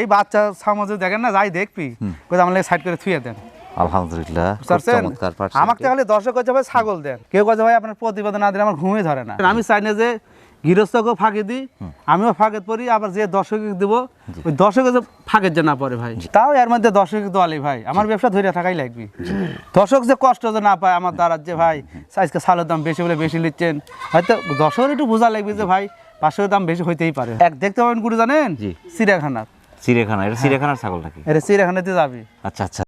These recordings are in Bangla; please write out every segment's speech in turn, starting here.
এই বাচ্চা সামাজে দেখেন না যাই দেখবি। আমার সাইড করে থুয়ে দেন। আলহামদুলিল্লাহ আমাকে তাহলে দর্শক ভাই ছাগল দেন। কেউ কাছে ভাই আপনার প্রতিবেদন না দিলে আমার ধরে না। আমি চাই না যে গৃহস্থকেও ফাঁকি দিই আমিও ফাঁকে পড়ি আবার যে দর্শক দিব ওই দর্শক ফাঁকের যে না পড়ে ভাই। তাও এর মধ্যে দর্শক দোয়ালি ভাই। আমার ব্যবসা ধরে থাকাই লাগবে। দর্শক যে কষ্ট যে না পায় আমার দ্বারা যে ভাই আজকে সালের দাম বেশি বলে বেশি নিচ্ছেন। হয়তো দর্শকের একটু বোঝা লাগবে যে ভাই পাঁচশোর দাম বেশি হইতেই পারে। এক দেখতে পাবেন গুরু জানেন। চিড়িয়াখানার চিড়িয়াখানা এটা চিড়িয়াখানার ছাগল নাকি? এটা চিড়িয়াখানাতে যাবি। আচ্ছা আচ্ছা।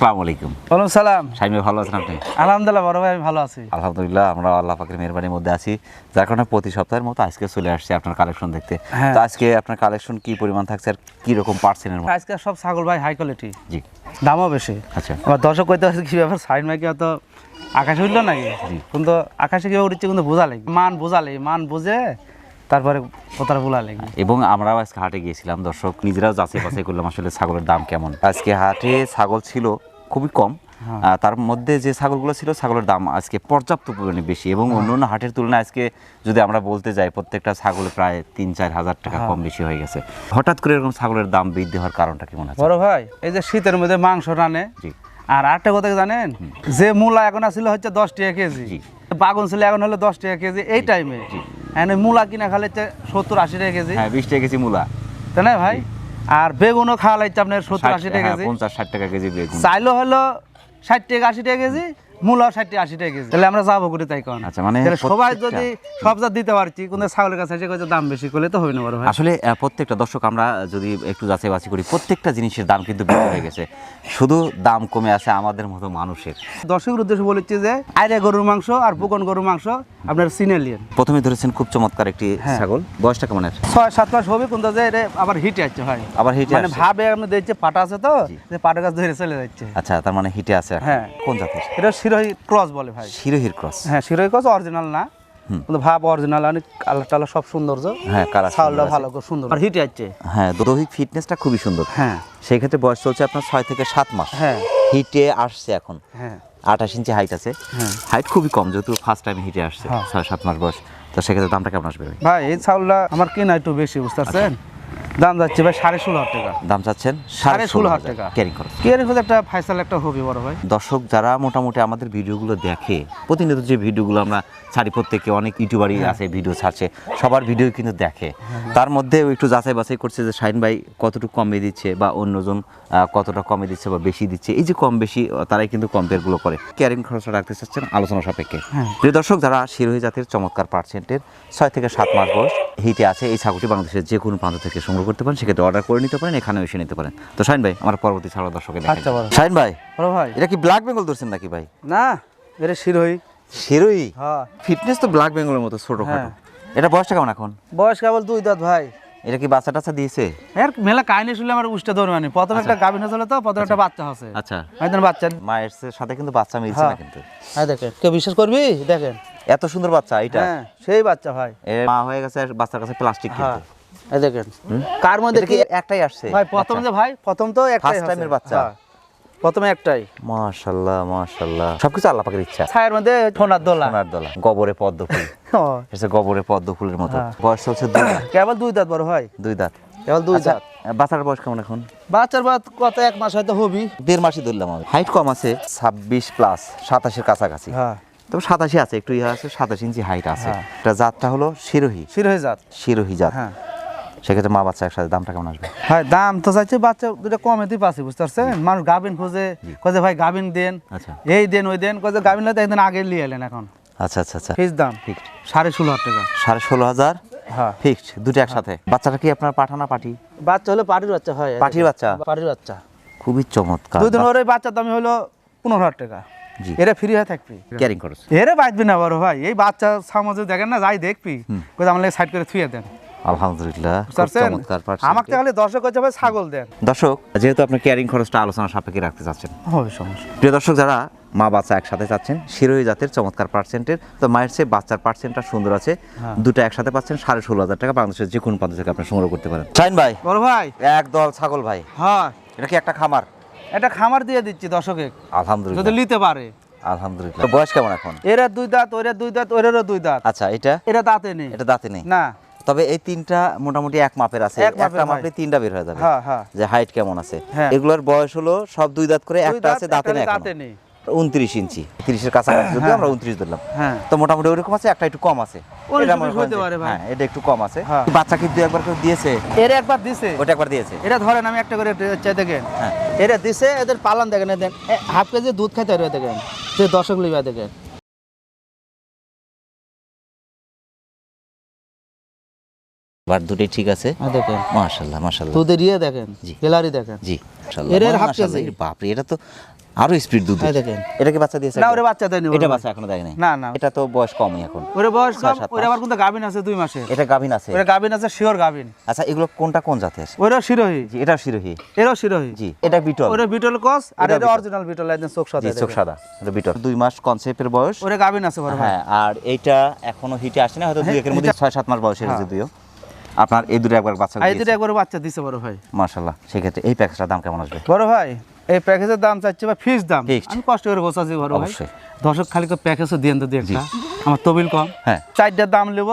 আসসালামু আলাইকুম। সালাম। সাইমি ভালো আছেন আপনি? আলহামদুলিল্লাহ বড় ভাই আমি ভালো আছি। আলহামদুলিল্লাহ আমরা আল্লাহ পাকের মেহরবানির মধ্যে আছি। যার কারণে প্রতি সপ্তাহের মতো আজকে চলে আসছে আপনার কালেকশন দেখতে। হ্যাঁ। তো আজকে আপনার কালেকশন কি পরিমাণ থাকছে আর কি রকম পার্সেন্টের আজকে সব ছাগল ভাই হাই কোয়ালিটি জি। দামও বেশি। আচ্ছা। দর্শক কইতে কি ব্যাপার সাইড মাইকে অত আকাশে উঠল নাকি? কিন্তু আকাশে কীভাবে উঠছে কিন্তু বোঝা লাগে। মান বোঝালে মান বুঝে তারপরে কোথাও বোলা লাগে। এবং আমরাও আজকে হাটে গিয়েছিলাম দর্শক নিজেরাও যাচাই বাছাই করলাম আসলে ছাগলের দাম কেমন। আজকে হাটে ছাগল ছিল খুবই কম। হ্যাঁ। তার মধ্যে যে ছাগলগুলো ছিল ছাগলের দাম আজকে পর্যাপ্ত পরিমাণে বেশি এবং হ্যাঁ। অন্য অন্য হাটের তুলনায় আজকে যদি আমরা বলতে যাই প্রত্যেকটা ছাগল প্রায় তিন চার হাজার টাকা হ্যাঁ। কম বেশি হয়ে গেছে। হঠাৎ করে এরকম ছাগলের দাম বৃদ্ধি হওয়ার কারণটা কি মনে হয় বড় ভাই এই যে শীতের মধ্যে মাংস রানে জি। আর আরেকটা কথা জানেন? যে মূলা এখন আসলে হচ্ছে দশ টাকা কেজি। বাগুন ছিল এখন হলো দশ টাকা কেজি এই টাইমে মূলা কিনা খালে সত্তর আশি টাকা কেজি। হ্যাঁ বিশ টাকা কেজি মূলা। তাই না ভাই? আর বেগুনও খাওয়া লাগছে আপনার সত্তর আশি টাকা হ্যাঁ, কেজি। পঞ্চাশ ষাট টাকা কেজি বেগুন। চাইলো হলো ষাট টাকা আশি টাকা কেজি। মূলা ষাট টাকা আশি টাকা কেজি। তাহলে আমরা যাব করে তাই কোন। আচ্ছা, মানে সবাই যদি সব যা দিতে পারছি কিন্তু ছাগলের কাছে এসে কইছে দাম বেশি করলে তো হবে না বড় ভাই। আসলে প্রত্যেকটা দর্শক আমরা যদি একটু যাচাই বাছাই করি প্রত্যেকটা জিনিসের দাম কিন্তু বেশি হয়ে গেছে। শুধু দাম কমে আছে আমাদের মতো মানুষের। দর্শকের উদ্দেশ্যে বলেছি যে আইরে গরুর মাংস আর বুকন গরুর মাংস আপনার সিনে লিয়েন প্রথমে ধরেছেন খুব চমৎকার একটি হ্যাঁ। ছাগল। বয়সটা কেমন ছয় সাত মাস হবে কিন্তু যে আবার হিটে আছে ভাই। আবার হিটে মানে ভাবে আপনি দেখছে পাটা আছে তো যে পাটা গাছ ধরে চলে যাচ্ছে। আচ্ছা তার মানে হিটে আছে। হ্যাঁ। কোন জাতের? এটা শিরোহী ক্রস বলে ভাই। শিরোহির ক্রস? হ্যাঁ শিরোহী ক্রস অরিজিনাল না। কিন্তু ভাব অরিজিনাল অনেক কালার টালার সব সৌন্দর্য। হ্যাঁ কালার ছাগলটা ভালো সুন্দর। আর হিটে আছে হ্যাঁ দৈহিক ফিটনেসটা খুবই সুন্দর। হ্যাঁ। সেই ক্ষেত্রে বয়স চলছে আপনার ছয় থেকে সাত মাস। হ্যাঁ। হিটে আসছে এখন। হ্যাঁ। আঠাশ ইঞ্চি হাইট আছে। হ্যাঁ। হাইট খুবই কম যেহেতু ফার্স্ট টাইম হিটে আসছে। হ্যাঁ। ছয় সাত মাস বয়স। তো সেক্ষেত্রে দামটা কেমন আসবে ভাই? ভাই এই চাউলটা আমার কেনা একটু বেশি বুঝতে পারছেন? দাম যাচ্ছে ভাই সাড়ে ষোলো হাজার টাকা। দাম চাচ্ছেন সাড়ে ষোলো হাজার টাকা। ক্যারিং খরচ। কে খরচ একটা ফাইসাল একটা হবি বড় ভাই। দর্শক যারা মোটামুটি আমাদের ভিডিওগুলো দেখে প্রতিনিয়ত যে ভিডিওগুলো আমরা ছাড়ি প্রত্যেকে অনেক ইউটিউবারই হ্যাঁ। আছে ভিডিও ছাড়ছে সবার ভিডিও কিন্তু দেখে। তার মধ্যে একটু যাচাই বাছাই করছে যে শাহিন ভাই কতটুকু কমে দিচ্ছে বা অন্যজন কতটা কমে দিচ্ছে বা বেশি দিচ্ছে। এই যে কম বেশি তারাই কিন্তু কম্পেয়ারগুলো করে। ক্যারিং খরচটা রাখতে চাচ্ছেন আলোচনা সাপেক্ষে। হ্যাঁ। প্রিয় দর্শক যারা শিরোহী জাতের চমৎকার পার্সেন্টের ছয় থেকে সাত মাস বয়স হিটে আছে এই ছাগলটি বাংলাদেশের যে কোনো প্রান্ত থেকে সংগ্রহ করতে পারেন সেক্ষেত্রে অর্ডার করে নিতে পারেন এখানেও এসে নিতে পারেন। তো শাহিন ভাই আমার পরবর্তী ছাড়া দর্শকের আচ্ছা, শাহিন ভাই ভাই। এটা কি ব্ল্যাক বেঙ্গল ধরছেন নাকি ভাই? না এটা শিরোহী। শিরোই? হ্যাঁ। ফিটনেস তো ব্ল্যাক বেঙ্গলের মতো ছোট হ্যাঁ। এটা বয়সটা কেমন এখন? বয়স কেবল দুই দাঁত ভাই। এটা কি বাচ্চা টাচ্চা দিয়েছে? এর মেলা কাহিনী শুনলে আমার উষ্টা ধরে মানে প্রথমে একটা গাভিন হয়েছিল তো প্রথমে একটা বাচ্চা আছে আচ্ছা। একজন বাচ্চা। মায়ের সাথে কিন্তু বাচ্চা মিলছে না হ্যাঁ। কিন্তু। হ্যাঁ দেখেন। কেউ বিশ্বাস করবি? দেখেন। এত সুন্দর বাচ্চা এটা হ্যাঁ সেই বাচ্চা ভাই। এর মা হয়ে গেছে বাচ্চার কাছে প্লাস্টিক হ্যাঁ। কিন্তু। এই দেখেন। কার মধ্যে কি একটাই আসছে? ভাই প্রথম যে ভাই প্রথম তো একটাই time বাচ্চা? হ্যাঁ, প্রথমে একটাই। মাশাআল্লাহ মাশাআল্লাহ সবকিছু আল্লাহ পাকের ইচ্ছা। ছায়ের মধ্যে সোনার দোলা। সোনার দোলা। গবরে পদ্ম ফুল। ও, এসে গবরে পদ্ম ফুলের মতো। হ্যাঁ। বয়স হচ্ছে দুই কেবল দুই দাঁত বড় ভাই দুই দাঁত। কেবল দুই আচ্ছা, দাঁত। বাচ্চার বয়স কেমন এখন? বাচ্চার বাদ কত? এক মাস হয়তো হবি। দেড় মাসই ধরলাম আমি। হাইট কম আছে ছাব্বিশ প্লাস সাতাশের কাছাকাছি। হ্যাঁ। তবে সাতাশি আছে একটু ইহা আছে সাতাশ ইঞ্চি হাইট আছে। হ্যাঁ। এটা জাতটা হলো শিরোহী। শিরোহী জাত। শিরোহী জাত। হ্যাঁ। সেক্ষেত্রে মা বাচ্চা একসাথে দামটা কেমন আসবে? ভাই দাম তো চাইছে বাচ্চা দুটো কমেতেই পাচ্ছি বুঝতে পারছেন? মানুষ গাভিন খোঁজে কয়ে ভাই গাভিন দেন আচ্ছা। এই দেন ওই দেন। কয়ে গাভিন হয়তো একদিন আগে নিয়ে এলেন এখন। আচ্ছা আচ্ছা আচ্ছা। দাম? ফিক্সড। সাড়ে ষোলো হাজার টাকা। সাড়ে ষোলো হাজার? হ্যাঁ। ফিক্সড দুটো একসাথে। বাচ্চাটা কি আপনার পাঠানা পাঠি? বাচ্চা হলো পাটির বাচ্চা হয়। পাঠির বাচ্চা? পাটির বাচ্চা। খুবই চমৎকার। দুই দিন পরে বাচ্চার দাম হলো পনেরো হাজার টাকা। এরা ফ্রি হয়ে থাকবি। ক্যারিং খরচ। এরে বাঁচবি না বড় ভাই। এই বাচ্চা সামাজে দেখেন না যাই দেখবি। আমার সাইড করে থুয়ে দেন। আলহামদুলিল্লাহ খুব বুঝতে পারছেন? চমৎকার আমাকে তাহলে দর্শক হচ্ছে ভাই ছাগল দেন। দর্শক যেহেতু আপনি ক্যারিং খরচটা আলোচনা সাপেক্ষে রাখতে চাচ্ছেন। হবে সমস্যা। প্রিয় দর্শক যারা মা বাচ্চা একসাথে চাচ্ছেন শিরোহী জাতের চমৎকার পার্সেন্টের তো মায়ের চেয়ে বাচ্চার পার্সেন্টটা সুন্দর আছে। হ্যাঁ। দুটো একসাথে পাচ্ছেন সাড়ে ষোলো হাজার টাকা বাংলাদেশের যে কোনো প্রান্ত থেকে আপনি সংগ্রহ করতে পারেন। শাইন ভাই বড় ভাই। এক দল ছাগল ভাই। হ্যাঁ। এটা কি একটা খামার? এটা খামার দিয়ে দিচ্ছি দর্শকে। যদি আলহামদুলিল্লাহ নিতে পারে। আলহামদুলিল্লাহ। বয়স কেমন এখন? এরা দুই দাঁত ওরা দুই দাঁত ওরেরও দুই দাঁত। আচ্ছা এটা? এটা দাঁতে নেই। এটা দাঁতে নেই? না। তবে এই তিনটা মোটামুটি এক মাপের আছে। একটা মাপে তিনটা বের হয়ে যাবে। হ্যাঁ হ্যাঁ। যে হাইট কেমন আছে? হ্যাঁ। এগুলোর বয়স হলো সব দুই দাঁত করে একটা আছে দাঁতে নেই। উনত্রিশ ইঞ্চি। তিরিশের কাছাকাছি যদি আমরা উনত্রিশ ধরলাম। তো মোটামুটি আছে একটা একটু কম আছে। এটা এটা একটু কম আছে। বাচ্চা কিন্তু একবার কেউ দিয়েছে? এরা একবার ওটা একবার দিয়েছে। এটা ধরেন আমি একটা করে চাই দেখেন। হ্যাঁ। দিছে এদের পালন দেখেন হাফ কেজি দুধ খাইতে দেখেন। যে দশক লিবা দেখেন। বার দুটোই ঠিক আছে? হ্যাঁ দেখেন। মাশাল্লাহ মাশাল্লাহ দুধের ইয়ে দেখেন জি। গ্যালারি দেখেন। জি এর এর হাফ কেজি। বাপরে এটা তো আরও স্পিড দুধ হ্যাঁ দেখেন। বাচ্চা দিয়েছে না ওরে বাচ্চা দেয়নি এটা বাচ্চা। এখনও দেয় নাই না না। এটা তো বয়স কমই এখন। ওরে বয়স কম ওরে মাস। আবার কিন্তু গাভিন আছে দুই মাসে এটা গাভিন আছে। ওরে গাভিন আছে শিওর গাভিন। আচ্ছা এগুলো কোনটা কোন জাতের? ওরেও শিরোহী। জি এটা শিরোহী। এরও শিরোহী। জি এটা বিটল। ওরে বিটল কস আর এটা অরিজিনাল বিটল। একদম চোখ সাদা চোখ সাদা এটা বিটল। দুই মাস কনসেপ্টের বয়স। ওরে গাভিন আছে বড় হ্যাঁ আর এইটা এখনও হিটে আসে না হয়তো দুই একের মধ্যে ছয় সাত মাস বয়সের হ্যাঁ। যদিও। আপনার এই দুটো একবার বাচ্চা এই দুটো একবার বাচ্চা দিছে বড় ভাই। মার্শাল্লাহ সেক্ষেত্রে এই প্যাকেজটার দাম কেমন আসবে? বড় ভাই এই প্যাকেজের দাম চাচ্ছি বা ফিক্স দাম। আমি কষ্ট করে বসাচ্ছি বড় ভাই। দর্শক খালি তো প্যাকেজও দিয়ে তো দিয়ে একটা। আমার তবিল কম। হ্যাঁ। চারটার দাম নেব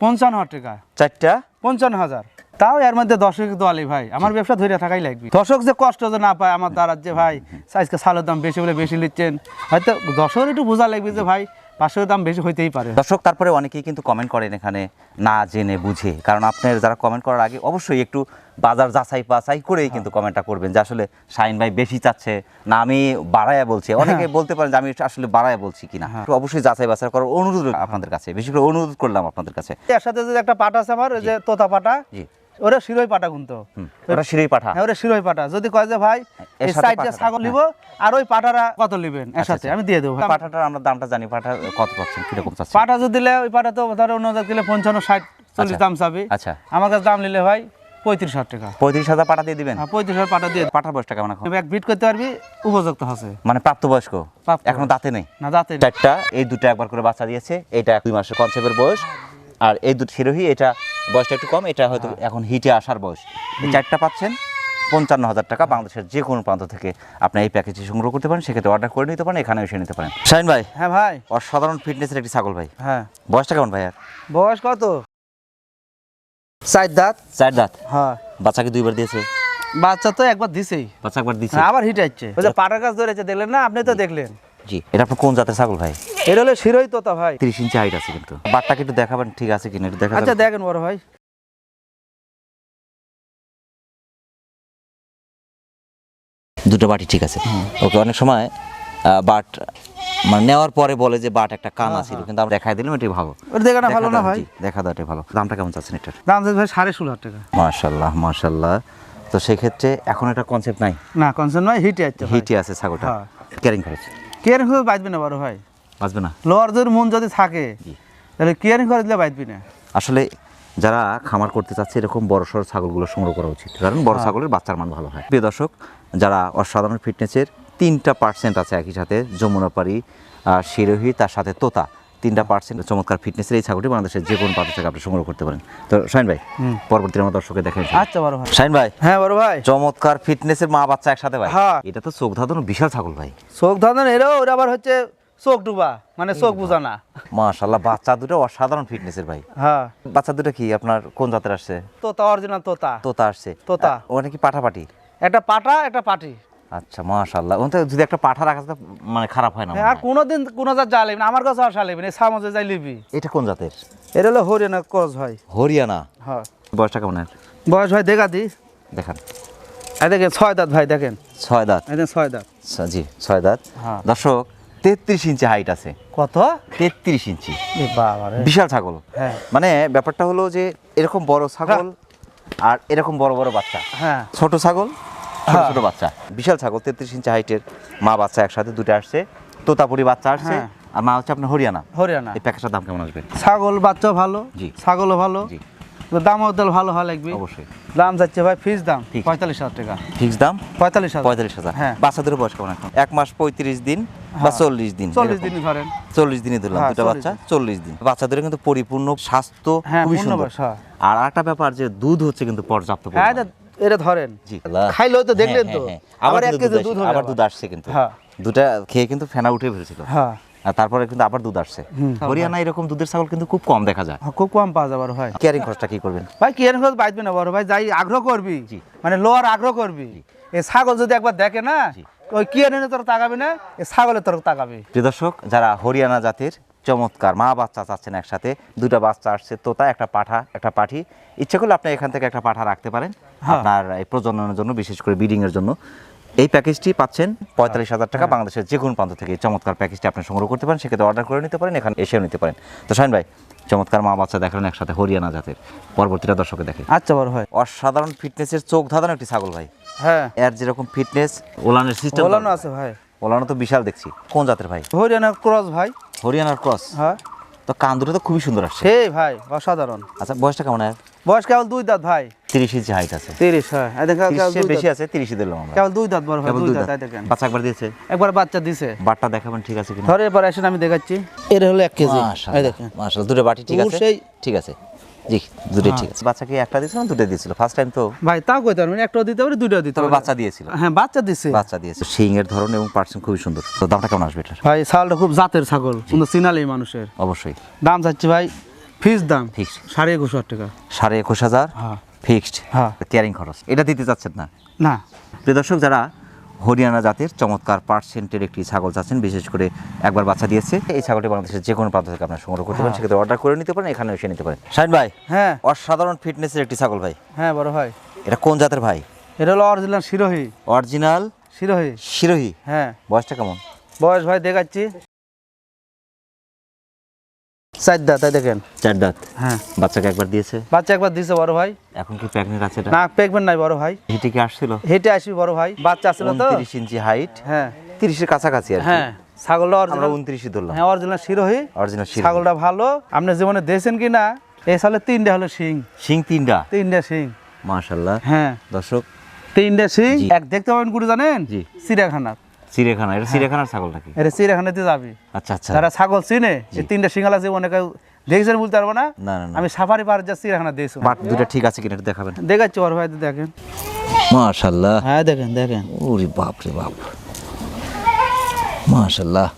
পঞ্চান্ন হাজার টাকা। চারটা? পঞ্চান্ন হাজার। তাও এর মধ্যে দর্শক দোয়ালি ভাই। আমার ব্যবসা ধরে থাকাই লাগবে। দর্শক যে কষ্ট যে না পায় আমার দ্বারা যে ভাই আজকে সালের দাম বেশি বলে বেশি নিচ্ছেন। হয়তো দর্শকের একটু বোঝা লাগবে যে ভাই পাঁচশোর দাম বেশি হইতেই পারে। দর্শক তারপরে অনেকেই কিন্তু কমেন্ট করেন এখানে না জেনে বুঝে। কারণ আপনার যারা কমেন্ট করার আগে অবশ্যই একটু বাজার যাচাই বাছাই করেই কিন্তু কমেন্টটা করবেন যে আসলে শাইন ভাই বেশি চাচ্ছে না আমি বাড়ায়া বলছি। অনেকে বলতে পারেন যে আমি আসলে বাড়ায়া বলছি কিনা। হ্যাঁ। একটু অবশ্যই যাচাই বাছাই করার অনুরোধ আপনাদের কাছে। বেশি করে অনুরোধ করলাম আপনাদের কাছে। এর সাথে যে একটা পাটা আছে আমার যে তোতা পাটা। জি। ওরা শিরোই পাটা কিন্তু হুম, ওটা শিরেই পাঠা। হ্যাঁ ওরা শিরোই পাটা যদি কয় যে ভাই এই সাইডটা ছাগল নিব আর ওই পাটারা কত নেবেন? এর আচ্ছা, সাথে আমি দিয়ে দেবো। ভাই। পাঠাটার আমরা দামটা জানি পাঠা কত পাচ্ছেন কীরকম চাচ্ছেন? পাটা যদি দিলে ওই পাটা তো ধরো অন্য দিলে পঞ্চান্ন ষাট চল্লিশ আচ্ছা। দাম চাবি। আচ্ছা। আমার কাছে দাম নিলে ভাই পঁয়ত্রিশ হাজার টাকা। পঁয়ত্রিশ হাজার পাঠা দিয়ে দিবেন? হ্যাঁ, পঁয়ত্রিশ হাজার পাটা দিয়ে পাঠার বয়সটা কেমন এখন? এক বিট করতে পারবি উপযুক্ত আছে। মানে প্রাপ্তবয়স্ক। এখনও দাঁতে নেই? না যাতে চারটা এই দুটো একবার করে বাচ্চা দিয়েছে এটা দুই মাসের কনসেপ্টের বয়স। আর এই দুটো শিরোহী এটা বয়সটা একটু কম এটা হয়তো এখন হিটে আসার বয়স। চারটা পাচ্ছেন পঞ্চান্ন হাজার টাকা বাংলাদেশের যে কোনো প্রান্ত থেকে আপনি এই প্যাকেজটি সংগ্রহ করতে পারেন সেক্ষেত্রে অর্ডার করে নিতে পারেন এখানে এসে নিতে পারেন। শাহিন ভাই। হ্যাঁ ভাই। অসাধারণ ফিটনেসের একটি ছাগল ভাই। হ্যাঁ। বয়সটা কেমন ভাই আর? বয়স কত? চার দাঁত। চার দাঁত? হ্যাঁ। বাচ্চাকে দুইবার দিয়েছে? বাচ্চা তো একবার দিছেই। বাচ্চা একবার হ্যাঁ, আবার হিট আসছে ওই যে পাটার গাছ ধরেছে দেখলেন না? আপনি তো দেখলেন। জি। এটা আপনার কোন জাতের ছাগল ভাই? এটা হলো শিরোই তোতা ভাই। তিরিশ ইঞ্চি হাইট আছে কিন্তু। একটু দেখাবেন? ঠিক আছে কিনা? একটু দেখা আচ্ছা দেখেন বড় ভাই। দুটো বাটি ঠিক আছে। ওকে অনেক সময় বাট মানে নেওয়ার পরে বলে যে বাট একটা কান আছে কিন্তু আমরা দেখাই দিলাম এটাই ভালো। ওটা দেখে ভালো না ভাই? দেখা দাও ভালো। দামটা কেমন চাচ্ছেন এটার? দাম ভাই সাড়ে ষোলো টাকা। মার্শাল্লাহ মার্শাল্লাহ তো সেক্ষেত্রে এখন একটা কনসেপ্ট নাই? না কনসেপ্ট নয় হিটে আছে হিটে আছে ছাগলটা। হ্যাঁ। ক্যারিং খরচ। কেয়ারিং করে বাঁচবে না বড় ভাই? বাঁচবে না। লোয়ার জোর মন যদি থাকে তাহলে কেয়ারিং করে দিলে বাঁচবে না? আসলে যারা খামার করতে চাচ্ছে এরকম বড় সড় ছাগলগুলো সংগ্রহ করা উচিত। কারণ বড় হ্যাঁ। ছাগলের বাচ্চার মান ভালো হয়। প্রিয় দর্শক যারা অসাধারণ ফিটনেসের তিনটা পার্সেন্ট আছে একই সাথে যমুনাপাড়ি শিরোহী তার সাথে তোতা। তিনটা পার্সেন্ট চমৎকার ফিটনেসের এই ছাগলটি বাংলাদেশের যে কোনো পাত্র থেকে আপনি সংগ্রহ করতে পারেন। তো শাইন ভাই পরবর্তী আমার দর্শকে দেখেন আচ্ছা বড় ভাই। শাইন ভাই হ্যাঁ বড় ভাই। চমৎকার ফিটনেসের মা বাচ্চা একসাথে ভাই। হ্যাঁ। এটা তো চোখ ধাঁধানো বিশাল ছাগল ভাই। চোখ ধরেন এরও ওরা আবার হচ্ছে চোখ ডুবা মানে চোখ বুঝা না। মাশাল্লাহ বাচ্চা দুটো অসাধারণ ফিটনেসের ভাই। হ্যাঁ। বাচ্চা দুটো কি? আপনার কোন জাতের আসছে? তোতা অরিজিনাল তোতা। তোতা আসছে। তোতা। ওটা কি পাঠাপাটি একটা পাটা একটা পাটি। আচ্ছা মাশাল্লাহ ওখানে যদি একটা পাঠা রাখা মানে খারাপ হয় না হ্যাঁ, আর হয়। কোনোদিন কোনো জাত যা না আমার কাছে আসা লিবি না সামজে যাই লিবি। এটা কোন জাতের? এটা হলো হরিয়ানা ক্রস ভাই। হরিয়ানা? হ্যাঁ। বয়সটা কেমন? বয়স ভাই দেখা দি। দেখান। এই দেখেন ছয় দাঁত ভাই দেখেন। ছয় দাঁত? এই দেখেন ছয় দাঁত। জি ছয় দাঁত। হ্যাঁ। দর্শক তেত্রিশ ইঞ্চি হাইট আছে। কত? তেত্রিশ ইঞ্চি। বিশাল ছাগল। হ্যাঁ। মানে ব্যাপারটা হলো যে এরকম বড় ছাগল আর এরকম বড় বড় বাচ্চা। হ্যাঁ। ছোট ছাগল ছোট হ্যাঁ। ছোট বাচ্চা। বিশাল ছাগল তেত্রিশ ইঞ্চি হাইটের মা বাচ্চা একসাথে দুটো আসছে। তোতাপুরি বাচ্চা আসছে। হ্যাঁ। আর মা হচ্ছে আপনার হরিয়ানা। হরিয়ানা। এই প্যাকেজটার দাম কেমন আসবে? ছাগল বাচ্চা ভালো জি। ছাগলও ভালো। জি। তো দামও তাহলে ভালো হওয়া লাগবে। অবশ্যই। দাম যাচ্ছে ভাই ফিস দাম পঁয়তাল্লিশ হাজার টাকা। ফিক্স দাম? পঁয়তাল্লিশ হাজার। পঁয়তাল্লিশ হাজার। হ্যাঁ। বাচ্চাদের বয়স কেমন এখন? এক মাস পঁয়ত্রিশ দিন বা হ্যাঁ। চল্লিশ দিন চল্লিশ। দিনই ধরেন। চল্লিশ দিনই ধরলাম দুটো বাচ্চা চল্লিশ দিন। বাচ্চাদের কিন্তু পরিপূর্ণ স্বাস্থ্য খুবই সুন্দর। আর একটা ব্যাপার যে দুধ হচ্ছে কিন্তু পর্যাপ্ত হ্যাঁ। এটা- ধরেন। খাইলেও তো দেখলেন হ্যাঁ, তো। হ্যাঁ, হ্যাঁ। আবার এক কেজি দুধ আবার দুধ আসছে কিন্তু। হ্যাঁ। দুটা খেয়ে কিন্তু ফেনা উঠে ফেলেছিল হ্যাঁ। আর তারপরে কিন্তু আবার দুধ আসছে। হরিয়ানা এরকম দুধের ছাগল কিন্তু খুব কম দেখা যায়। হ্যাঁ, খুব কম পাওয়া যাবার হয় কেয়ারিং খরচটা কি করবেন? ভাই কি এরকম বাঁচবে না বড় ভাই। যাই আগ্রহ করবি মানে লোয়ার আগ্রহ করবি। এই ছাগল যদি একবার দেখে না। ওই কি এনে তোর তাকাবি না এই ছাগলের তোর তাকাবি প্রিয় দর্শক যারা হরিয়ানা জাতের চমৎকার মা বাচ্চা চাচ্ছেন একসাথে দুটা বাচ্চা আসছে তোতা একটা পাঠা একটা পাঠি। ইচ্ছে করলে আপনি এখান থেকে একটা পাঠা রাখতে পারেন হ্যাঁ। আপনার এই প্রজননের জন্য বিশেষ করে ব্রিডিং এর জন্য। এই প্যাকেজটি পাচ্ছেন পঁয়তাল্লিশ হাজার হ্যাঁ। টাকা বাংলাদেশের যে কোনো প্রান্ত থেকে। চমৎকার প্যাকেজটি আপনি সংগ্রহ করতে পারেন সেক্ষেত্রে অর্ডার করে নিতে পারেন এখানে এসেও নিতে পারেন। তো শাহিন ভাই চমৎকার মা বাচ্চা দেখালেন একসাথে হরিয়ানা জাতের। পরবর্তীটা দর্শকে দেখে। আচ্ছা বড় ভাই। অসাধারণ ফিটনেসের চোখ ধাঁধানো একটি ছাগল ভাই। হ্যাঁ। এর যেরকম ফিটনেস ওলানের সিস্টেম বলানো আছে ভাই। ওলানো তো বিশাল দেখছি। কোন জাতের ভাই? হরিয়ানা ক্রস ভাই। হরিয়ানার ক্রস? হ্যাঁ। তো কান দুটো তো খুবই সুন্দর আসছে। সেই ভাই অসাধারণ। আচ্ছা বয়সটা কেমন আর বয়স কেবল দুই দাঁত ভাই। তিরিশ ইঞ্চি হাইট আছে। তিরিশ হ্যাঁ। এই দেখেন কেবল বেশি আছে তিরিশই দিলাম আমরা। কেবল দুই দাঁত বড় ভাই দুই দাঁত তাই দেখেন। বাচ্চা একবার দিয়েছে? একবার বাচ্চা দিয়েছে বাটটা দেখাবেন ঠিক আছে কিনা? ধরে পরে আসেন আমি দেখাচ্ছি। এর হলো এক কেজি। এই দেখেন মাশাআল্লাহ। দুটো বাটি ঠিক আছে? সেই- ঠিক আছে। জি দুটোই হ্যাঁ। ঠিক আছে। বাচ্চা কি একটা দিয়েছিল না দুটো দিয়েছিল। ফার্স্ট টাইম তো ভাই তাও কইতে পারবেন একটাও দিতে পারে দুইটাও দিতে পারে। বাচ্চা দিয়েছিল। হ্যাঁ বাচ্চা দিছে। বাচ্চা দিয়েছে। শিং এর ধরন এবং পার্সেন্ট খুবই সুন্দর। তো দামটা কেমন আসবে এটার? ভাই ছাগলটা খুব জাতের ছাগল কিন্তু চিনালি মানুষের। অবশ্যই। দাম চাচ্ছি ভাই ফিস দাম। ফিক্সড সাড়ে একুশ হাজার টাকা। সাড়ে একুশ হাজার? হ্যাঁ। ফিক্সড হ্যাঁ। কেয়ারিং খরচ। এটা দিতে চাচ্ছেন না? না। প্রিয় দর্শক যারা হরিয়ানা জাতের চমৎকার পার্সেন্টের একটি ছাগল চাচ্ছেন বিশেষ করে একবার বাচ্চা দিয়েছে। এই ছাগলটি বাংলাদেশের যে কোনো প্রান্ত থেকে আপনার সংগ্রহ করতে পারেন সেক্ষেত্রে অর্ডার করে নিতে পারেন এখানে এসে নিতে পারেন। শাহিন ভাই হ্যাঁ। অসাধারণ ফিটনেসের একটি ছাগল ভাই। হ্যাঁ বড় ভাই। এটা কোন জাতের ভাই? এটা হলো অরিজিনাল সিরোহি অরিজিনাল সিরোহি সিরোহি হ্যাঁ। বয়সটা কেমন? বয়স ভাই দেখাচ্ছি। চার দাঁত দেখেন। চার দাঁত। হ্যাঁ। বাচ্চাকে একবার দিয়েছে? বাচ্চা একবার দিছে বড় ভাই। এখন কি প্রেগনেন্ট আছে না নাই বড় ভাই। হিটে কি আসছিল? হেঁটে আসবি বড় ভাই। বাচ্চা আসছিল তো? উনত্রিশ ইঞ্চি হাইট হ্যাঁ। তিরিশের কাছাকাছি আর হ্যাঁ ছাগলটা অরিজিনাল উনত্রিশই ধরলাম। হ্যাঁ অরিজিনাল শিরোহী। অরিজিনাল শিরোহী। ছাগলটা ভালো। আপনি জীবনে দিয়েছেন কি না? এই সালে তিনটা হলো শিং। শিং তিনটা? তিনটা শিং। মাশাল্লাহ হ্যাঁ। দর্শক তিনটা শিং। জি। এক দেখতে পাবেন গুরু জানেন? জি। চিড়িয়াখানা। চিড়িয়াখানা এটা চিড়িয়াখানার ছাগল নাকি? এটা চিড়িয়াখানাতে যাবি। আচ্ছা আচ্ছা। যারা ছাগল চিনে এই তিনটা সিঙ্গালা কেউ দেখছেন বলতে পারব না? না না না। আমি সাফারি যা চিড়িয়াখানা দিয়েছি বাট দুটো ঠিক আছে কিনা দেখাবেন। দেখাচ্ছি বড় ভাই দেখেন। মাশাল্লাহ হ্যাঁ দেখেন দেখেন। ওরে বাপ রে বাপ। মাশাল্লাহ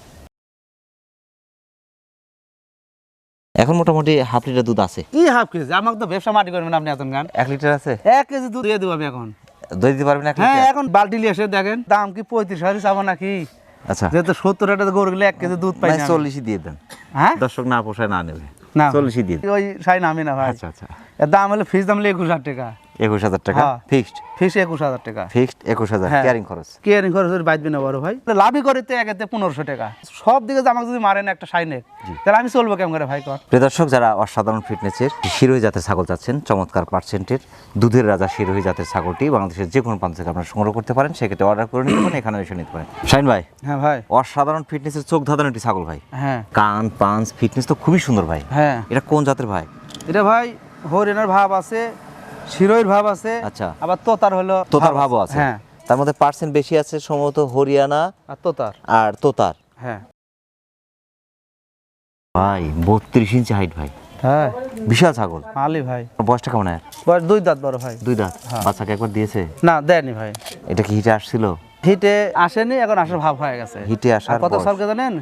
এখন মোটামুটি হাফ লিটার দুধ আছে। কি হাফ কেজি? আমাকে তো ব্যবসা মাটি করবেন আপনি এত গান। এক লিটার আছে? এক কেজি দুধ দিয়ে দেবো আমি এখন। দই দিতে পারবেন হ্যাঁ এখন বালতি নিয়ে এসে দেখেন দাম কি পঁয়ত্রিশ হাজার চাবো নাকি? আচ্ছা। যেহেতু সত্তর হাজার গরু গেলে এক কেজি দুধ পাই মানে না চল্লিশই দিয়ে দেন। হ্যাঁ? দর্শক না পোষায় না নেবে। না। চল্লিশই দিয়ে ওই সাই নামি না ভাই। আচ্ছা আচ্ছা। দাম হলো ফিজ দাম হলো একুশ হাজার টাকা। একুশ হাজার টাকা। হ্যাঁ। ফিক্সড। একুশ হাজার টাকা। ফিক্সড একুশ হাজার হ্যাঁ। ক্যারিং খরচ। কেয়ারিং খরচ বাঁচবে না বড় ভাই। লাভই করে তো একেতে পনেরোশো টাকা। সব দিকে আমাকে যদি মারেন একটা সাইনের তাহলে আমি চলবো কেমন করে ভাই কর? প্রিয় দর্শক যারা অসাধারণ ফিটনেসের শিরোহী জাতের ছাগল চাচ্ছেন চমৎকার পার্সেন্টের দুধের রাজা শিরোহী জাতের ছাগলটি বাংলাদেশের যে কোনো প্রান্ত থেকে আপনারা সংগ্রহ করতে পারেন সেক্ষেত্রে অর্ডার করে নিতে পারেন এখানে এসে নিতে পারেন। শাইন ভাই হ্যাঁ ভাই। অসাধারণ ফিটনেসের চোখ ধাঁধানো একটি ছাগল ভাই। হ্যাঁ। কান পাঞ্চ ফিটনেস তো খুবই সুন্দর ভাই। হ্যাঁ। এটা কোন জাতের ভাই? এটা ভাই হরিণের ভাব আছে শিরোইর ভাব আছে আচ্ছা। আবার তোতার হলো তোতার ভাবও আছে। হ্যাঁ। তার মধ্যে পার্সেন্ট বেশি আছে সম্ভবত হরিয়ানা আর তোতার। আর তোতার। হ্যাঁ। ভাই বত্রিশ ইঞ্চি হাইট ভাই। হ্যাঁ। বিশাল ছাগল। আলি ভাই। বয়সটা কেমন হয়? বয়স দুই দাঁত বড় ভাই। দুই দাঁত। হ্যাঁ। বাচ্চাকে একবার দিয়েছে? না দেয়নি ভাই। এটা কি হিটে আসছিল? হিটে আসেনি এখন আসার ভাব হয়ে গেছে। হিটে আসার কত সালকে জানেন?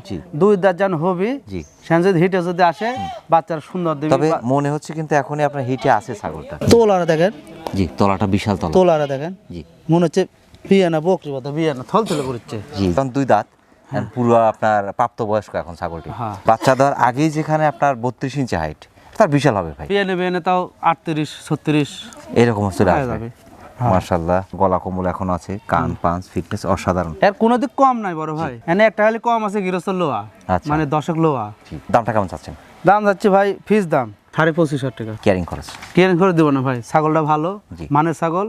দুই দাঁত যেন হবি জি। সেন যদি হিটে যদি আসে বাচ্চার সুন্দর দিবি তবে মনে হচ্ছে কিন্তু এখনই আপনার হিটে আছে ছাগলটা। তোলারা দেখেন। জি তলাটা বিশাল তলা। তোলারা দেখেন। জি। মনে হচ্ছে বিয়ে না বকরি কথা বিয়ে না থল থলে করছে জি কারণ দুই দাঁত পুরো আপনার প্রাপ্তবয়স্ক এখন ছাগলটি। হ্যাঁ। বাচ্চা দেওয়ার আগেই যেখানে আপনার বত্রিশ ইঞ্চি হাইট তার বিশাল হবে ভাই। বিয়ে নেবে তাও আটত্রিশ ছত্রিশ। এরকম চলে আসবে। হ্যাঁ। গলা কম্বল এখন আছে কান পাঞ্চ ফিটনেস অসাধারণ। এর কোনো দিক কম নাই বড় ভাই। এনে একটা খালি কম আছে গৃহস্থ লোয়া আচ্ছা। মানে দশক লোয়া। দামটা কেমন চাচ্ছেন? দাম যাচ্ছে ভাই ফিস দাম। সাড়ে পঁচিশ হাজার টাকা। ক্যারিং খরচ। কেন করে দেবো না ভাই ছাগলটা ভালো জি। মানের ছাগল।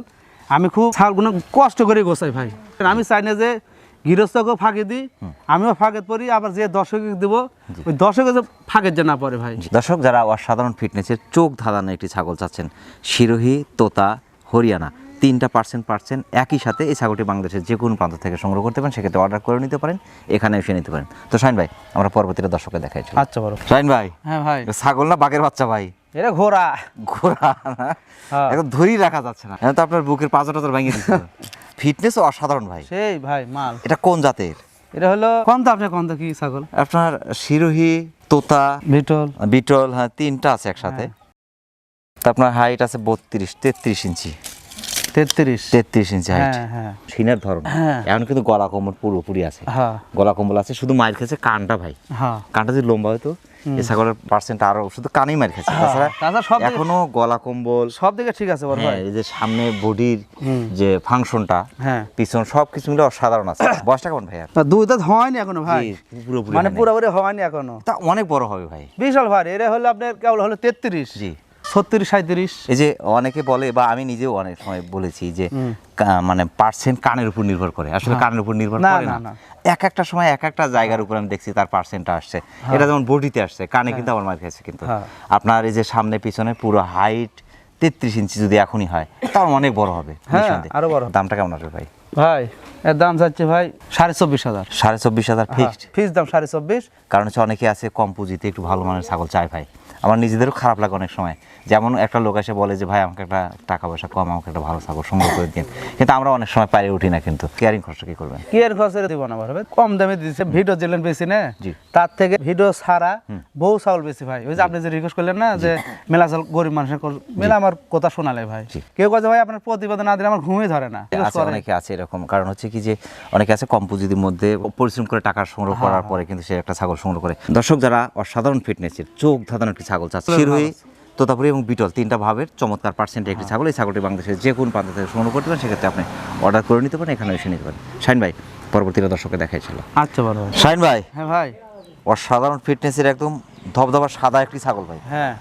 আমি খুব ছাগলগুলো কষ্ট করে গোছাই ভাই। আমি চাই না যে গৃহস্থকেও ফাঁকি দিই আমিও ফাঁকে পড়ি আবার যে দর্শক দিব ওই দর্শকে যে ফাঁকের যে না পড়ে ভাই। দর্শক যারা অসাধারণ ফিটনেসের চোখ ধাঁধানো একটি ছাগল চাচ্ছেন শিরোহী তোতা হরিয়ানা। তিনটা পার্সেন্ট পার্সেন্ট একই সাথে এই ছাগলটি বাংলাদেশের যে কোনো প্রান্ত থেকে সংগ্রহ করতে পারেন সেক্ষেত্রে অর্ডার করে নিতে পারেন এখানে এসে নিতে পারেন। তো শাইন ভাই আমরা পরবর্তীতে দর্শককে দেখাই চলো। আচ্ছা বড় শাইন ভাই হ্যাঁ ভাই। ছাগল না বাঘের বাচ্চা ভাই? এটা ঘোড়া। ঘোড়া হ্যাঁ। একদম ধরেই রাখা যাচ্ছে না। এখন তো আপনার বুকের পাঁচটা টাজার ভেঙে দিচ্ছে ফিটনেস অসাধারণ ভাই। সেই ভাই মাল। এটা কোন জাতের? এটা হলো কম তো আপনার তো কি ছাগল? আপনার শিরোহী তোতা বিটল। বিটল হ্যাঁ তিনটা আছে একসাথে। তা আপনার হাইট আছে বত্রিশ তেত্রিশ ইঞ্চি। তেত্রিশ। তেত্রিশ ইঞ্চি হাইট ধরন। এখন কিন্তু গলা কোমর পুরোপুরি আছে। গলা কম্বল আছে শুধু মায়ের খেয়েছে কানটা ভাই। কানটা যদি লম্বা হতো এ ছাগলের পার্সেন্ট আরও শুধু কানেই মার খেয়েছে। তাছাড়া তাছাড়া সব দিকে- এখনও গলা কম্বল সব দিকে ঠিক আছে বড় হ্যাঁ ভাই। এই যে সামনে বডির যে ফাংশনটা হ্যাঁ। পিছন সব কিছু মিলে অসাধারণ আছে। বয়সটা কেমন ভাই আর? না, দুই দাঁত হয়নি এখনও ভাই। পুরোপুরি মানে। পুরোপুরি হয়নি এখনও। তা অনেক বড় হবে ভাই। বিশাল ভাই এটা হলো আপনার কেবল হলো তেত্রিশ। জি। ছত্রিশ সাঁত্রিশ এই যে অনেকে বলে বা আমি নিজেও অনেক সময় বলেছি যে মানে পার্সেন্ট কানের উপর নির্ভর করে। আসলে কানের উপর নির্ভর করে না। এক একটা সময় এক একটা জায়গার উপর আমি দেখছি তার পার্সেন্টটা আসছে। এটা যেমন বডিতে আসছে কানে কিন্তু আমার মার খেয়েছে কিন্তু। হ্যাঁ। আপনার এই যে সামনে পিছনে পুরো হাইট তেত্রিশ ইঞ্চি যদি এখনই হয় তাও অনেক বড় হবে হ্যাঁ, আরও বড় দামটা কেমন আসবে ভাই? ভাই এর দাম যাচ্ছে ভাই সাড়ে চব্বিশ হাজার। সাড়ে চব্বিশ হাজার ফিক্সড ফিস দাম সাড়ে চব্বিশ। কারণ হচ্ছে অনেকে আছে কম পুঁজিতে একটু ভালো মানের ছাগল চায় ভাই। আমার নিজেদেরও খারাপ লাগে অনেক সময়। যেমন একটা লোক এসে বলে যে ভাই আমাকে একটা টাকা পয়সা কম আমাকে একটা ভালো ছাগল সংগ্রহ করে দিন। কিন্তু আমরা অনেক সময় পারে উঠি না কিন্তু। কেয়ারিং খরচ কি করবেন? কি এর খরচের দিব না ভাই। কম দামে দিচ্ছে ভিডিও দিলেন বেশি না? জি। তার থেকে ভিডিও ছাড়া বহু চাউল বেশি ভাই। ওই যে আপনি যে রিকোয়েস্ট করলেন না যে মেলা চাল গরিব মানুষের মেলা আমার কথা শোনালে ভাই। কেউ কাছে ভাই আপনার প্রতিবেদন না দিলে আমার ঘুমই ধরে না। অনেকে আছে এরকম। কারণ হচ্ছে কি যে অনেকে আছে কম পুঁজির মধ্যে পরিশ্রম করে টাকা সংগ্রহ হ্যাঁ, করার পরে কিন্তু সে একটা ছাগল সংগ্রহ করে। দর্শক যারা অসাধারণ ফিটনেসের চোখ ধাঁধানো একটি ছাগল চাচ্ছে শিরোহী তোতাপুরি এবং বিটল তিনটা ভাবের চমৎকার পার্সেন্টের একটি ছাগল। এই ছাগলটি বাংলাদেশের যে কোনো প্রান্ত থেকে সংগ্রহ করতে পারেন সেক্ষেত্রে আপনি অর্ডার করে নিতে পারেন এখানে এসে নিতে পারেন। শাইন ভাই পরবর্তীতে দর্শকে দেখাই ছিল আচ্ছা ভাই শাইন ভাই হ্যাঁ ভাই। অসাধারণ ফিটনেসের একদম ধবধবা সাদা একটি ছাগল ভাই। হ্যাঁ।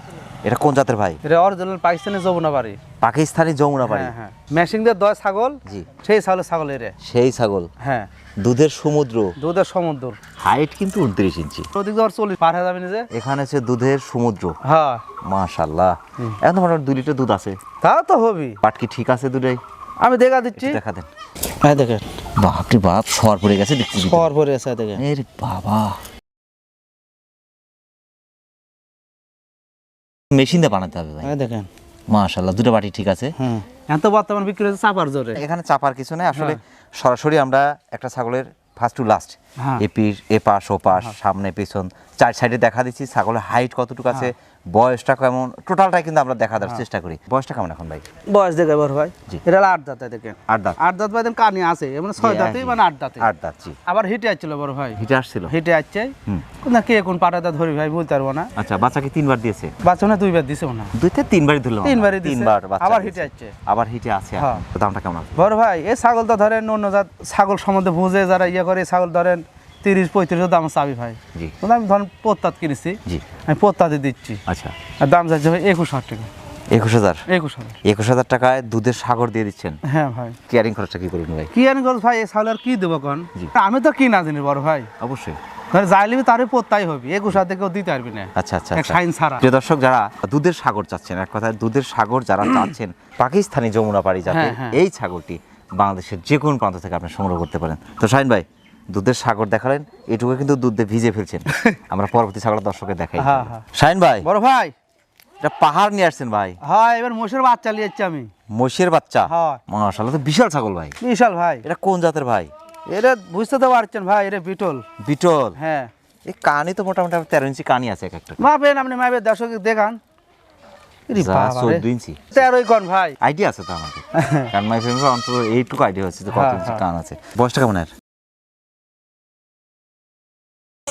এটা কোন জাতের ভাই? এটা অরিজিনাল পাকিস্তানি যমুনা বাড়ি। পাকিস্তানি যমুনা বাড়ি। হ্যাঁ হ্যাঁ। মেশিং দিয়ে দয় ছাগল জি। সেই ছাগলের ছাগল এরে। সেই ছাগল। হ্যাঁ। দুধের সমুদ্র। দুধের সমুদ্র। হাইট কিন্তু উনত্রিশ ইঞ্চি। ওদিক দিয়ে চল্লিশ পার হয়ে যাবে নিজে? এখানে দুধের সমুদ্র। হ্যাঁ। মাশাল্লাহ এখন তো মোটামুটি দুই লিটার দুধ আছে। তাও তো হবি পাট কি ঠিক আছে দুটাই আমি দেখা দিচ্ছি। দেখা দেন। হ্যাঁ দেখে বাপরে বাপ সর পড়ে গেছে দেখছি পর পরে আছে দেখে এর বাবা। মেশিন দিয়ে বানাতে হবে ভাই। হ্যাঁ দেখেন। মাশাল্লাহ দুটো বাটি ঠিক আছে। হ্যাঁ। এখন তো বর্তমান বিক্রি হচ্ছে চাপার জোরে। এখানে চাপার কিছু নেই আসলে সরাসরি আমরা একটা ছাগলের ফার্স্ট টু লাস্ট হ্যাঁ। এপি এপাশ ওপাশ সামনে পিছন চার সাইডে দেখা দিচ্ছি। ছাগলের হাইট কতটুকু আছে? বয়সটা কেমন? টোটালটাই কিন্তু আমরা দেখা দেওয়ার চেষ্টা করি। বয়সটা কেমন এখন ভাই? বয়স দেখে বড় ভাই। এটা আট দাঁতে দেখেন। আট দাঁত। আট দাঁত ভাই কানি আছে। মানে ছয় দাঁতে মানে আট দাঁতে। আট দাঁত জি। আবার হিটে আসছিল বড় ভাই। হিটে আসছিল? হিটে আসছে। হুম। না কে কোন পাটাটা ধরি ভাই বলতে পারব না। আচ্ছা বাচ্চাকে তিনবার দিয়েছে? বাচ্চা না দুইবার দিছে না দুই থেকে তিনবারই আমরা। তিনবারই। তিনবার আবার দিয়েছে। হিটে আসছে। আবার হিটে আছে হ্যাঁ। দামটা কেমন আছে? বড় ভাই এই ছাগল তো ধরেন অন্য জাত ছাগল সম্বন্ধে বুঝে যারা ইয়ে করে ছাগল ধরেন তিরিশ পঁয়ত্রিশ দাম চাবি ভাই। জি। আমি ধরেন পোত্তাত কিনেছি জি। আমি পোত্তাতে দিচ্ছি। আচ্ছা। আর দাম যাচ্ছে ভাই একুশ হাজার টাকা। একুশ হাজার? একুশ হাজার। একুশ হাজার টাকায় দুধের সাগর দিয়ে দিচ্ছেন? হ্যাঁ ভাই। কেয়ারিং খরচটা কি করবেন ভাই? কি আনি করছ ভাই এই আর কি দেবো কন। আমি তো কি না জানি বড় ভাই। অবশ্যই। ধরে যাই লিবি তারই পোত্তাই হবে একুশ হাজার কেউ দিতে পারবি না। আচ্ছা আচ্ছা আচ্ছা। সাইন ছাড়া। প্রিয় দর্শক যারা দুধের সাগর চাচ্ছেন এক কথায় দুধের সাগর যারা চাচ্ছেন পাকিস্তানি যমুনা পাড়ি যাতে হ্যাঁ, হ্যাঁ। এই ছাগলটি বাংলাদেশের যে কোনো প্রান্ত থেকে আপনি সংগ্রহ করতে পারেন। তো শাহিন ভাই দুধের সাগর দেখালেন এটুকু কিন্তু দুধ ভিজে ফেলছেন। আমরা পরবর্তী ছাগলের দর্শকের দেখাই। হ্যাঁ, হ্যাঁ। শাহিন ভাই বড় ভাই। এটা পাহাড় নিয়ে আসছেন ভাই। হ্যাঁ এবার মোষের বাচ্চা নিয়ে যাচ্ছি আমি। মহিষের বাচ্চা? হ্যাঁ। মাশাআল্লাহ তো বিশাল ছাগল ভাই। বিশাল ভাই। এটা কোন জাতের ভাই? এটা বুঝতে তো পারছেন ভাই এটা বিটল। বিটল? হ্যাঁ। এই কানি তো মোটামুটি তেরো ইঞ্চি কানি আছে এক একটা। মাপেন আপনি মাপেন দর্শক দেখান। চোদ্দ ইঞ্চি। তেরোই কন ভাই। আইডিয়া আছে তো আমাদের। কারণ মাই ফ্রেন্ড অন্তত এইটুকু আইডিয়া হচ্ছে যে কত হ্যাঁ, ইঞ্চি। কান আছে। বয়সটা কেমন আর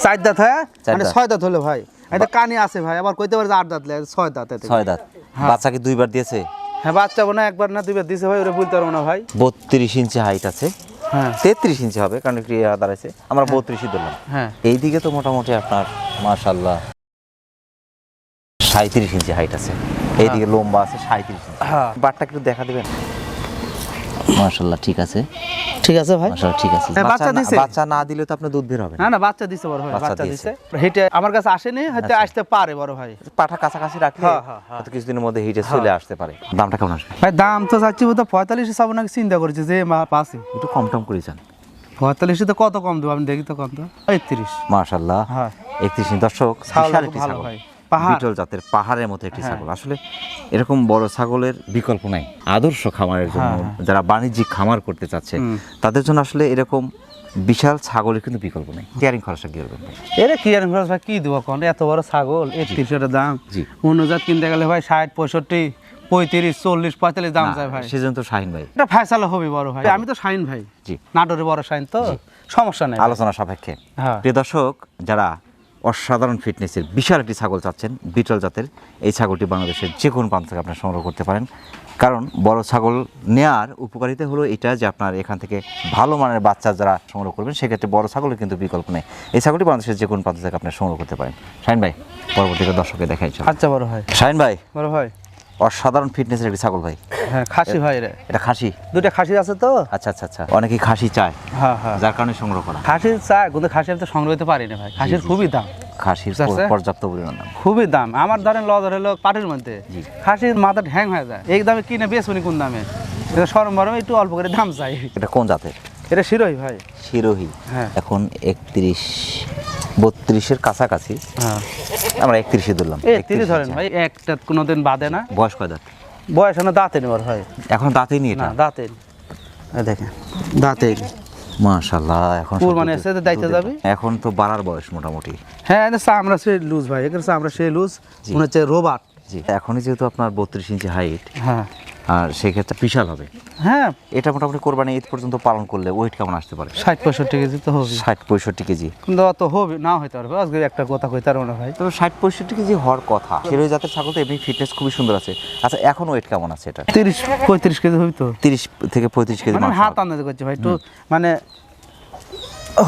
চার দাঁত হ্যাঁ? মানে ছয় দাঁত হলো ভাই। এটা কানি আছে ভাই আবার কইতে পারে যে আট দাঁত ছয় দাঁত এতে। ছয় দাঁত। হ্যাঁ। বাচ্চাকে দুইবার দিয়েছে? হ্যাঁ বাচ্চা বোনা একবার না দুইবার দিছে ভাই ওরা বলতে পারব না ভাই। বত্রিশ ইঞ্চি হাইট আছে। হ্যাঁ। তেত্রিশ ইঞ্চি হবে কারণ ইয়া দাঁড়াইছে। আমরা বত্রিশই ধরলাম। হ্যাঁ। এইদিকে তো মোটামুটি আপনার মাশাল্লাহ সাঁত্রিশ ইঞ্চি হাইট আছে। এইদিকে লম্বা আছে সাঁত্রিশ ইঞ্চি। হ্যাঁ। বাটটা একটু দেখা দেবেন? মাশাল্লাহ ঠিক আছে। ঠিক আছে ভাই। মাশাল্লাহ ঠিক আছে। বাচ্চা দিছে? বাচ্চা না দিলে তো আপনার দুধ বের হবে না। না বাচ্চা দিছে বড় ভাই বাচ্চা দিছে। হিটে আমার কাছে আসেনি হয়তো আসতে পারে বড় ভাই। পাঠা কাছাকাছি রাখলে হ্যাঁ, হ্যাঁ, হ্যাঁ। হয়তো কিছুদিনের মধ্যে হিটে চলে আসতে পারে। দামটা কেমন আসবে? ভাই দাম তো চাচ্ছি তো পঁয়তাল্লিশ হিসাবে নাকি চিন্তা করেছি যে মা পাশে একটু কম টম করে যান। পঁয়তাল্লিশে তো কত কম দেবো? আমি দেখি তো কম তো একত্রিশ মাশাল্লাহ হ্যাঁ। একত্রিশ দর্শক ছাগল। ভাই। পাহাড়। বিটল জাতের পাহাড়ের মতো একটি হ্যাঁ। ছাগল। আসলে এরকম বড় ছাগলের বিকল্প নাই। আদর্শ খামারের জন্য হ্যাঁ, হ্যাঁ। যারা বাণিজ্যিক খামার করতে চাচ্ছে তাদের জন্য আসলে এরকম বিশাল ছাগলের কিন্তু বিকল্প নেই। কেয়ারিং খরচটা কি করবেন এরে কি আর খরচ ভাই কি দেবো কোন? এত বড় ছাগল একত্রিশ টাকা দাম। জি। অন্য জাত কিনতে গেলে ভাই ষাট পঁয়ষট্টি পঁয়ত্রিশ চল্লিশ পঁয়তাল্লিশ দাম চাই ভাই। সেজন্য তো শাহিন ভাই। এটা ফাইসালা হবে বড় ভাই। আমি তো শাইন ভাই। জি। নাটোরে বড় শাইন তো সমস্যা নেই আলোচনা সাপেক্ষে। হ্যাঁ। প্রিয় দর্শক যারা অসাধারণ ফিটনেসের বিশাল একটি ছাগল চাচ্ছেন বিটল জাতের। এই ছাগলটি বাংলাদেশের যে কোনো প্রান্ত থেকে আপনার সংগ্রহ করতে পারেন। কারণ বড় ছাগল নেয়ার উপকারিতা হলো এটা যে আপনার এখান থেকে ভালো মানের বাচ্চা যারা সংগ্রহ করবেন সেক্ষেত্রে বড় ছাগলের কিন্তু বিকল্প নেই। এই ছাগলটি বাংলাদেশের যে কোনো প্রান্ত থেকে আপনার সংগ্রহ করতে পারেন। শাহিন ভাই পরবর্তীতে দর্শকে দেখাই আচ্ছা বড় হয় শাহিন ভাই বড় ভাই। অসাধারণ ফিটনেসের একটি ছাগল ভাই। হ্যাঁ খাসি ভাই রে। এটা খাসি? দুইটা খাসি আছে তো? আচ্ছা আচ্ছা আচ্ছা। অনেকেই খাসি চায় হ্যাঁ হ্যাঁ। যার কারণে সংগ্রহ করা। খাসি চায় কিন্তু খাসি আমি তো সংগ্রহ করতে পারি না ভাই। খাসির খুবই দাম। খাসির পর্যাপ্ত পরিমাণ দাম। খুবই দাম। আমার ধরেন লজার হলো পাটের মধ্যে। জি। খাসির মাথা ঢ্যাং হয়ে যায়। এই দামে কিনে বেচবনি কোন দামে? এটা সরম বরম একটু অল্প করে দাম চাই। এটা কোন জাতের? এটা শিরোই ভাই? শিরোহী। হ্যাঁ। এখন একত্রিশ বত্রিশের কাছাকাছি। হ্যাঁ। আমরা একত্রিশে ধরলাম। এই তিরি 31 ধরেন ভাই একটা কোনোদিন বাদে না। বয়স কয় দাঁত? বয়স না দাঁতে নেবার ভাই। এখন দাঁতেই নি এটা? না দাঁতে দেখেন দাঁতে মাশাল্লাহ এখন কুরবানি এসে তো দুধে- যাবে? এখন তো বাড়ার বয়স মোটামুটি। হ্যাঁ এটা চামড়া সে লুজ ভাই এখানে চামড়া সে লুজ মনে হচ্ছে রোবাট জি। এখনই যেহেতু আপনার বত্রিশ ইঞ্চি হাইট হ্যাঁ। আর সেক্ষেত্রে বিশাল হবে। হ্যাঁ। এটা মোটামুটি কোরবানি ঈদ পর্যন্ত পালন করলে ওয়েট কেমন আসতে পারে? ষাট পঁয়ষট্টি কেজি তো হবে। ষাট পঁয়ষট্টি কেজি। কিন্তু অত হবে না হইতে পারবে। আজকে একটা কথা কইতে পারব না ভাই। তবে ষাট পঁয়ষট্টি কেজি হওয়ার কথা শিরোহী জাতের ছাগল তো এমনি ফিটনেস খুবই সুন্দর আছে। আচ্ছা এখন ওয়েট কেমন আছে এটা? তিরিশ পঁয়ত্রিশ কেজি হবে তো। তিরিশ থেকে পঁয়ত্রিশ কেজি মানে হাত। আন্দাজ করছে ভাই একটু মানে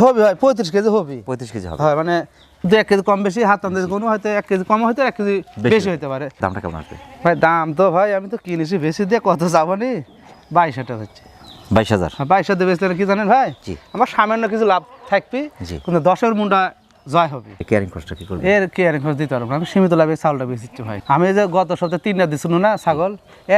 হবে ভাই পঁয়ত্রিশ কেজি হবে। পঁয়ত্রিশ কেজি হবে। হয় মানে দু এক কেজি কম বেশি হাত আন্দাজ কোনো হয়তো এক কেজি কম হয়তো এক কেজি বেশি। হতে পারে। দামটা কেমন আসবে? ভাই দাম তো ভাই আমি তো কিনেছি বেশি দিয়ে কত যাব নি? বাইশ হাজার হচ্ছে। বাইশ হাজার? বাইশ হাজার বেচলে কি জানেন ভাই? জি। আমার সামান্য কিছু লাভ থাকবে কিন্তু দশের মুন্ডা জয় হবে। কেয়ারিং খরচটা কি করবে? এর কি আর খরচ দিতে পারব আমি সীমিত লাভে চাউলটা বেচিচ্ছি ভাই আমি যে গত সপ্তাহে তিনটা দিছিল না ছাগল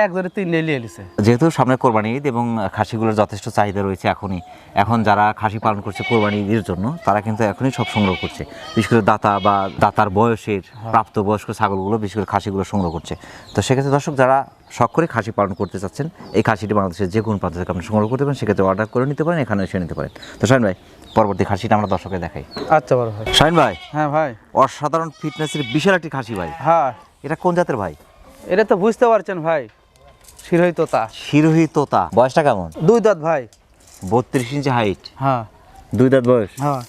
একজনে তিনটে লিয়ে নিছে যেহেতু সামনে কোরবানি ঈদ এবং খাসিগুলোর যথেষ্ট চাহিদা রয়েছে এখনই এখন যারা খাসি পালন করছে কোরবানি ঈদের জন্য তারা কিন্তু এখনই সব সংগ্রহ করছে। বিশেষ করে দাতা বা দাতার বয়সের প্রাপ্তবয়স্ক ছাগলগুলো বিশেষ করে খাসিগুলো সংগ্রহ করছে। তো সেক্ষেত্রে দর্শক যারা শখ করে খাসি পালন করতে চাচ্ছেন এই খাসিটি বাংলাদেশের যে কোনো প্রান্ত থেকে আপনি সংগ্রহ করতে পারেন সেক্ষেত্রে অর্ডার করে নিতে পারেন এখানে এসে নিতে পারেন। তো শাহিন ভাই পরবর্তী খাসিটা আমরা দর্শকে দেখাই। আচ্ছা বড় ভাই। শাহিন ভাই হ্যাঁ ভাই। অসাধারণ ফিটনেসের বিশাল একটি খাসি ভাই। হ্যাঁ। এটা কোন জাতের ভাই? এটা তো বুঝতে পারছেন ভাই শিরোই তোতা শিরোহী তোতা বয়সটা কেমন? দুই দাঁত ভাই। বত্রিশ ইঞ্চি হাইট হ্যাঁ। দুই দাঁত বয়স? হ্যাঁ।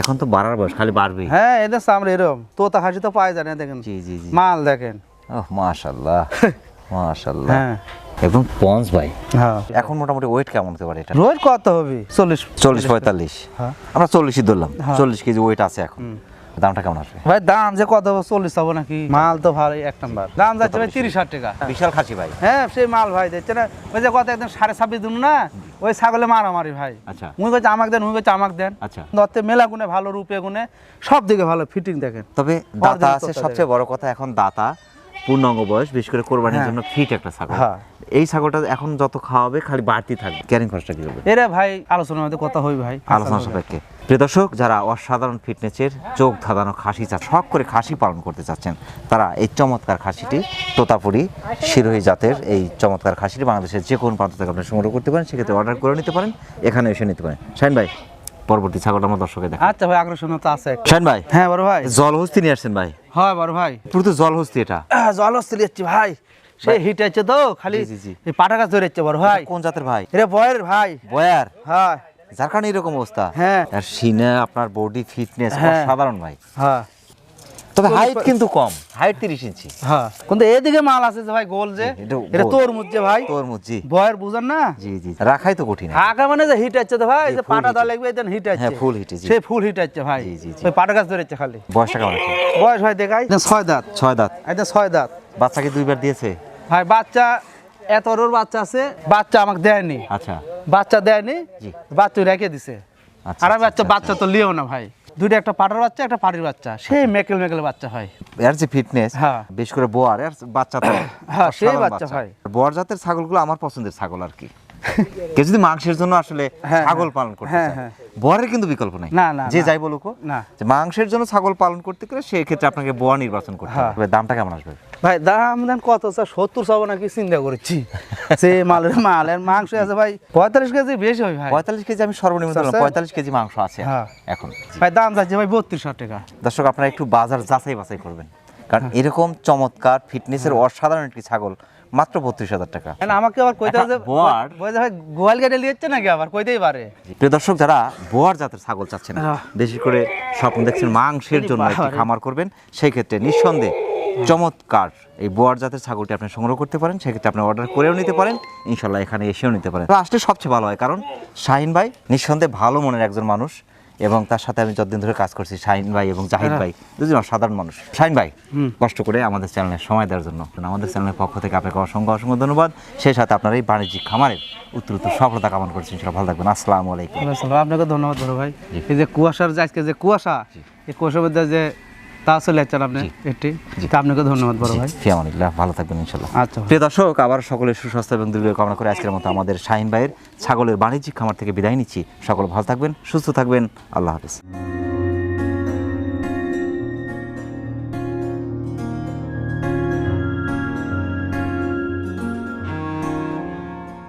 এখন তো বাড়ার বয়স খালি বাড়বে। হ্যাঁ এদের সামনে এরকম তোতা হাসি তো পাওয়া যায় না দেখেন। জি জি জি। মাল দেখেন। ওহ মাশাল্লাহ মাশাল্লাহ হ্যাঁ। একদম পঞ্চ ভাই। হ্যাঁ। এখন মোটামুটি ওয়েট কেমন হতে পারে এটা? কত হবে? চল্লিশ। চল্লিশ পঁয়তাল্লিশ। হ্যাঁ। আমরা চল্লিশই ধরলাম। হ্যাঁ। চল্লিশ কেজি ওয়েট আছে এখন। দামটা কেমন আসবে? ভাই দাম যে কত চল্লিশ হব নাকি? মাল তো ভালোই এক নাম্বার। দাম যাচ্ছে ভাই তিরিশ হাজার টাকা। বিশাল খাসি ভাই। হ্যাঁ সেই মাল ভাই না? ওই যে কত একদম সাড়ে ছাব্বিশ দিন না ওই ছাগলে মারামারি ভাই। আচ্ছা। মুই বলছে আমাকে দেন মুই বলছে আমাকে দেন। আচ্ছা। দত্তে মেলা গুনে ভালো রূপে গুনে সব দিকে ভালো ফিটিং দেখেন। তবে দাতা আছে সবচেয়ে বড় কথা এখন দাতা পূর্ণাঙ্গ বয়স বিশেষ করে কোরবানির হ্যাঁ। জন্য ফিট একটা ছাগল। হ্যাঁ। এই ছাগলটা এখন যত খাওয়াবে খালি বাড়তি থাকবে। ক্যারিং খরচটা কি হবে এরে ভাই আলোচনার মধ্যে কথা হই ভাই। আলোচনা সাপেক্ষে। প্রিয় দর্শক যারা অসাধারণ ফিটনেসের চোখ ধাঁধানো খাসি চা শখ করে খাসি পালন করতে চাচ্ছেন তারা এই চমৎকার খাসিটি তোতাপুরি শিরোহী জাতের এই চমৎকার খাসিটি বাংলাদেশের যে কোনো প্রান্ত থেকে আপনি সংগ্রহ করতে পারেন সেক্ষেত্রে অর্ডার করে নিতে পারেন এখানে এসে নিতে পারেন। শাইন ভাই পরবর্তী ছাগলটা আমার দর্শকের দেখা আচ্ছা ভাই আগ্রহ তো আছে। শাইন ভাই হ্যাঁ বড় ভাই। জল জলহস্তি নিয়ে আসছেন ভাই। হয় বড় ভাই। পুরো তো জলহস্তি এটা। জল হস্তি যাচ্ছে ভাই। সেই হিট আছে তো খালি পাটা গাছ ধরে যাচ্ছে বড় ভাই। কোন জাতের ভাই? এরে বয়ের ভাই। বয়ার? হ্যাঁ। যার কারণে এরকম অবস্থা? হ্যাঁ। আর সিনে আপনার বডি ফিটনেস। অসাধারণ ভাই। হ্যাঁ। তবে হাইট কিন্তু কম। হাইট তিরিশ ইঞ্চি। হ্যাঁ। কিন্তু এদিকে মাল আছে যে ভাই গোল যে এটা এটা। তরমুজ যে ভাই। তরমুজ জি। বয়ের বুঝেন না? জি জি রাখাই তো কঠিন। আগা মানে যে হিট আছে তো ভাই যে পাটা দা লাগবে দেন হিট আছে হ্যাঁ, full hit, জি। সেই ফুল হিট আছে ভাই। জি, জি। ওই পাটা গাছ ধরেছে খালি। বয়সটা কেমন আছে বয়স ভাই দেখাই। ছয় দাঁত। ছয় দাঁত। এটা ছয় দাঁত। বাচ্চাকে দুইবার দিয়েছে? ভাই বাচ্চা এত বড় বাচ্চা আছে বাচ্চা আমাকে দেয়নি। আচ্ছা। বাচ্চা দেয়নি জি। বাচ্চা রেখে দিছে। আচ্ছা, আর আমি আচ্ছা, বাচ্চা বাচ্চা তো লিও না ভাই। দুইটা একটা পাটার বাচ্চা একটা পাটির বাচ্চা। সেই মেকেল মেকেল বাচ্চা হয়। এর যে ফিটনেস হ্যাঁ। বেশ করে বোয়ার এর বাচ্চা তো হ্যাঁ, সেই বাচ্চা। হয়। বোয়ার জাতের ছাগলগুলো আমার পছন্দের ছাগল আর কি। কেউ যদি মাংসের জন্য আসলে হ্যাঁ, ছাগল হ্যাঁ। পালন করতে হ্যাঁ, চায় কিন্তু বিকল্প নাই। না, না, যে যাই বলুক না। যে মাংসের জন্য ছাগল পালন করতে গেলে সেই ক্ষেত্রে আপনাকে বোয়া নির্বাচন করতে। হবে। দামটা কেমন আসবে? ভাই দাম দাম কত স্যার? সত্তর সব নাকি? চিন্তা করেছি। সে মালের মালের মাংস আছে ভাই। পঁয়তাল্লিশ কেজি বেশি হয় ভাই। পঁয়তাল্লিশ কেজি আমি সর্বনিম্ন পঁয়তাল্লিশ কেজি মাংস আছে। এখন। ভাই দাম যাচ্ছে ভাই বত্রিশ টাকা। দর্শক আপনারা একটু বাজার যাচাই বাছাই করবেন। কারণ। এরকম চমৎকার ফিটনেসের অসাধারণ একটি ছাগল মাত্র বত্রিশ হাজার টাকা। আমাকে আবার কইতে হবে যে বোয়ার- বলতে ভাই গোয়াল কেটে লিয়েছে নাকি আবার? কইতেই পারে। প্রিয় দর্শক যারা বোয়ার জাতের ছাগল চাচ্ছেন। বেশি করে স্বপ্ন দেখছেন মাংসের জন্য একটি খামার করবেন সেই ক্ষেত্রে নিঃসন্দেহে চমৎকার এই বোয়ার জাতের ছাগলটি আপনি সংগ্রহ করতে পারেন সেক্ষেত্রে আপনি অর্ডার করেও নিতে পারেন ইনশাল্লাহ এখানে এসেও নিতে পারেন। আসলে সবচেয়ে ভালো হয় কারণ শাহিন ভাই নিঃসন্দেহে ভালো মনের একজন মানুষ। এবং তার সাথে আমি যতদিন ধরে কাজ করছি শাহিন ভাই এবং জাহিদ হ্যাঁ। ভাই দুজন সাধারণ মানুষ। শাহিন ভাই। কষ্ট করে আমাদের চ্যানেলে সময় দেওয়ার জন্য আমাদের চ্যানেলের পক্ষ থেকে আপনাকে অসংখ্য অসংখ্য ধন্যবাদ। সেই সাথে আপনার এই বাণিজ্যিক খামারের উত্তর সফলতা কামনা করছি সেটা ভালো থাকবেন। আসসালামু আলাইকুম। আপনাকে ধন্যবাদ বড় ভাই। এই যে কুয়াশার যে আজকে যে কুয়াশা এই কুয়াশার মধ্যে যে আপনি। এটি। আপনাকে ধন্যবাদ বড় ভাই। ফিয়ামানিল্লাহ ভালো থাকবেন ইনশাল্লাহ। আচ্ছা। ভাই। প্রিয় দর্শক আবার সকলের সুস্বাস্থ্য এবং দীর্ঘ কামনা করে আজকের মতো আমাদের শাহিন ভাইয়ের ছাগলের বাণিজ্যিক খামার থেকে বিদায় নিচ্ছি। সকল ভালো থাকবেন সুস্থ থাকবেন। আল্লাহ হাফিজ।